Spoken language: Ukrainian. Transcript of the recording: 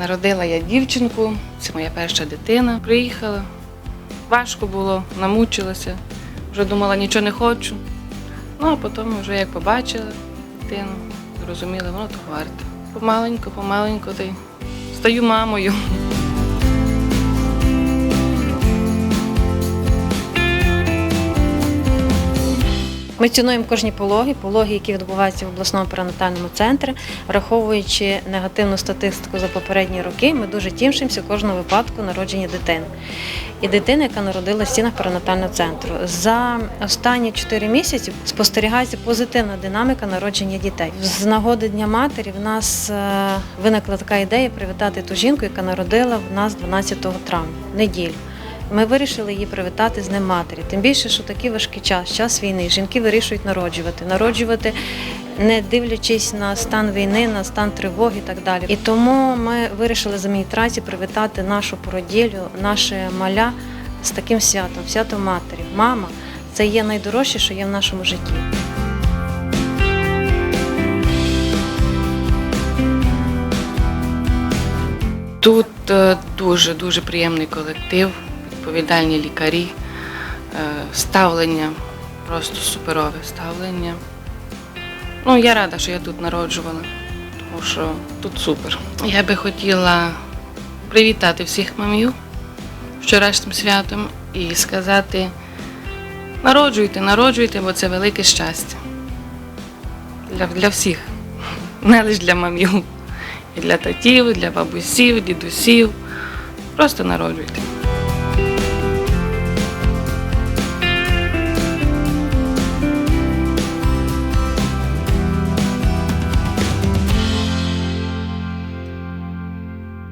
Народила я дівчинку, це моя перша дитина. Приїхала. Важко було, намучилася. Вже думала, нічого не хочу. Ну, а потім, вже як побачила дитину, зрозуміла, воно то варто. Помаленьку, помаленьку, та стаю мамою. Ми цінуємо кожні пологи, пологи, які відбуваються в обласному перинатальному центрі, враховуючи негативну статистику за попередні роки, ми дуже тішимося кожного випадку народження дитини. І дитина, яка народилася в стінах перинатального центру. За останні 4 місяці спостерігається позитивна динаміка народження дітей. З нагоди Дня матері в нас е, виникла така ідея привітати ту жінку, яка народила в нас 12 травня, неділю. Ми вирішили її привітати з Днем матері. Тим більше, що такий важкий час, час війни. Жінки вирішують народжувати, народжувати, не дивлячись на стан війни, на стан тривоги і так далі. І тому ми вирішили з адміністрації привітати нашу породіллю, наше маля з таким святом, святом матері. Мама це є найдорожче, що є в нашому житті. Тут е, дуже дуже приємний колектив, відповідальні лікарі, е, ставлення, просто суперове ставлення. Ну, я рада, що я тут народжувала, тому що тут супер. Я би хотіла привітати всіх мамів вчорашнім святом і сказати: народжуйте, народжуйте, бо це велике щастя. Для, для всіх, не лише для мамів. І для татів, і для бабусів, дідусів. Просто народжуйте.